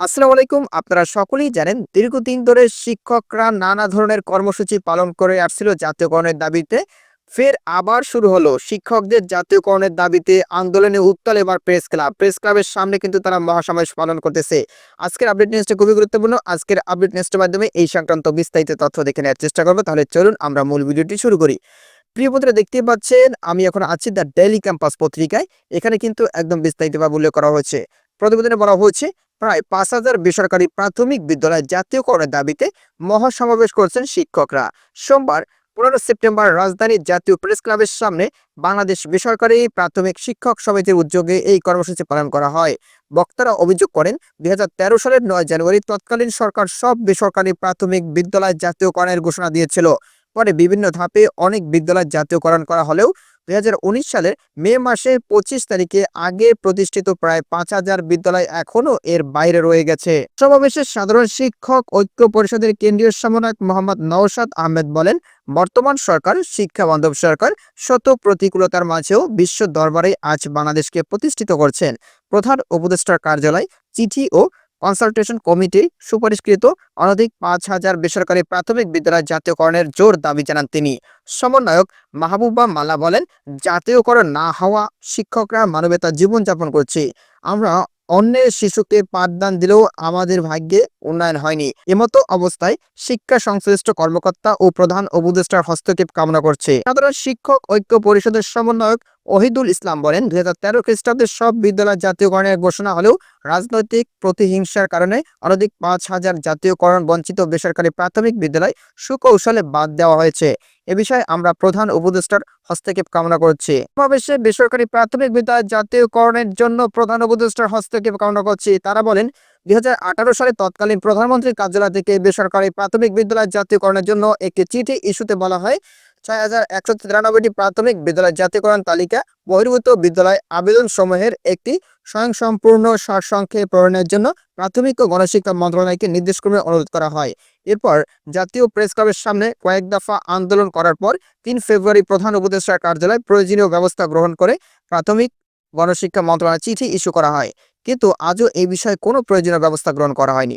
আসসালামু আলাইকুম। আপনারা সকলেই জানেন, দীর্ঘদিন ধরে শিক্ষকরা নানা ধরনের কর্মসূচি পালন করে আসছিল জাতীয়করণের দাবিতে। ফের আবার শুরু হলো। শিক্ষকদের জাতীয়করণের দাবিতে আন্দোলনে উত্তাল এবার প্রেস ক্লাব। প্রেস ক্লাবের সামনে কিন্তু তারা মহাসমাবেশ পালন করতেছে। আজকের আপডেট নিউজটা খুবই গুরুত্বপূর্ণ। আজকের আপডেট নিউজের মাধ্যমে এই সংক্রান্ত বিস্তারিত তথ্য দেখে নেওয়ার চেষ্টা করব। তাহলে চলুন আমরা মূল ভিডিওটি শুরু করি। প্রিয় বন্ধুরা, দেখতেই পাচ্ছেন, আমি এখন আছি দ্য ডেইলি ক্যাম্পাস পত্রিকায়। এখানে কিন্তু একদম বিস্তারিতভাবে উল্লেখ করা হয়েছে। প্রতিবেদনে বলা হয়েছে প্রায় পাঁচ হাজার বেসরকারি প্রাথমিক বিদ্যালয় জাতীয়করণের দাবিতে মহাসমাবেশ করছেন শিক্ষকরা। সোমবার পনেরো সেপ্টেম্বর রাজধানীর জাতীয় প্রেস ক্লাবের সামনে বাংলাদেশ বেসরকারি প্রাথমিক শিক্ষক সমিতির উদ্যোগে এই কর্মসূচি পালন করা হয়। বক্তারা অভিযোগ করেন, দুই হাজার তেরো সালের নয় জানুয়ারি তৎকালীন সরকার সব বেসরকারি প্রাথমিক বিদ্যালয় জাতীয়করণের ঘোষণা দিয়েছিল। পরে বিভিন্ন ধাপে অনেক বিদ্যালয় জাতীয়করণ করা হলেও দুই হাজার উনিশ সালের মে মাসে পঁচিশ তারিখে আগে প্রতিষ্ঠিত প্রায় পাঁচ হাজার বিদ্যালয় এখনও এর বাইরে রয়ে গেছে। সমাবেশে সাধারণ শিক্ষক ঐক্য পরিষদের কেন্দ্রীয় সমন্বয়ক মোহাম্মদ নওশাদ আহমেদ বলেন, বর্তমান সরকার, শিক্ষা বান্ধব সরকার, শত প্রতিকূলতার মাঝেও বিশ্ব দরবারে আজ বাংলাদেশকে প্রতিষ্ঠিত করছেন। প্রধান উপদেষ্টার কার্যালয় চিঠি ও কনসালটেশন কমিটি সুপারিশকৃত অনধিক পাঁচ হাজার বেসরকারি প্রাথমিক বিদ্যালয় জাতীয়করণের জোর দাবি জানান তিনি। সমন্বয়ক মাহবুবা মালা বলেন, জাতীয়করণ না হওয়া শিক্ষকরা মানবতার জীবনযাপন করছে। আমরা অন্যের শিশুকে পাঠদান দিলেও আমাদের ভাগ্যে উন্নয়ন হয়নি। এমতো অবস্থায় শিক্ষা সংশ্লিষ্ট কর্মকর্তা ও প্রধান উপদেষ্টার হস্তক্ষেপ কামনা করছে। সাধারণ শিক্ষক ঐক্য পরিষদের সমন্বয়ক ওহিদুল ইসলাম বলেন, দুই হাজার তেরো খ্রিস্টাব্দে সব বিদ্যালয় জাতীয়করণের ঘোষণা হলেও রাজনৈতিক প্রতিহিংসার কারণে অনধিক পাঁচ হাজার জাতীয়করণ বঞ্চিত বেসরকারি প্রাথমিক বিদ্যালয় সুকৌশলে বাদ দেওয়া হয়েছে। এ বিষয়ে আমরা প্রধান উপদেষ্টার হস্তক্ষেপ কামনা করছি। সমাবেশে বেসরকারি প্রাথমিক বিদ্যালয় জাতীয়করণের জন্য প্রধান উপদেষ্টার হস্তক্ষেপ কামনা করছি। তারা বলেন, দুই হাজার আঠারো সালে তৎকালীন প্রধানমন্ত্রীর কার্যালয় থেকে বেসরকারি প্রাথমিক বিদ্যালয় জাতীয়করণের জন্য একটি চিঠি ইস্যুতে বলা হয়। ছয় হাজার একশো প্রাথমিক বিদ্যালয় জাতীয়করণ তালিকা বহির্ভূত বিদ্যালয় আবেদন সমূহের একটি স্বয়ংসম্পূর্ণ সারসংক্ষেপ প্রণয়নের জন্য প্রাথমিক ও গণশিক্ষা মন্ত্রণালয়কে নির্দেশক্রমে অনুরোধ করা হয়। এরপর জাতীয় প্রেস ক্লাবের সামনে কয়েক দফা আন্দোলন করার পর তিন ফেব্রুয়ারি প্রধান উপদেষ্টার কার্যালয় প্রয়োজনীয় ব্যবস্থা গ্রহণ করে প্রাথমিক গণশিক্ষা মন্ত্রণালয় চিঠি ইস্যু করা হয়। কিন্তু আজও এই বিষয়ে কোনো প্রয়োজনীয় ব্যবস্থা গ্রহণ করা হয়নি।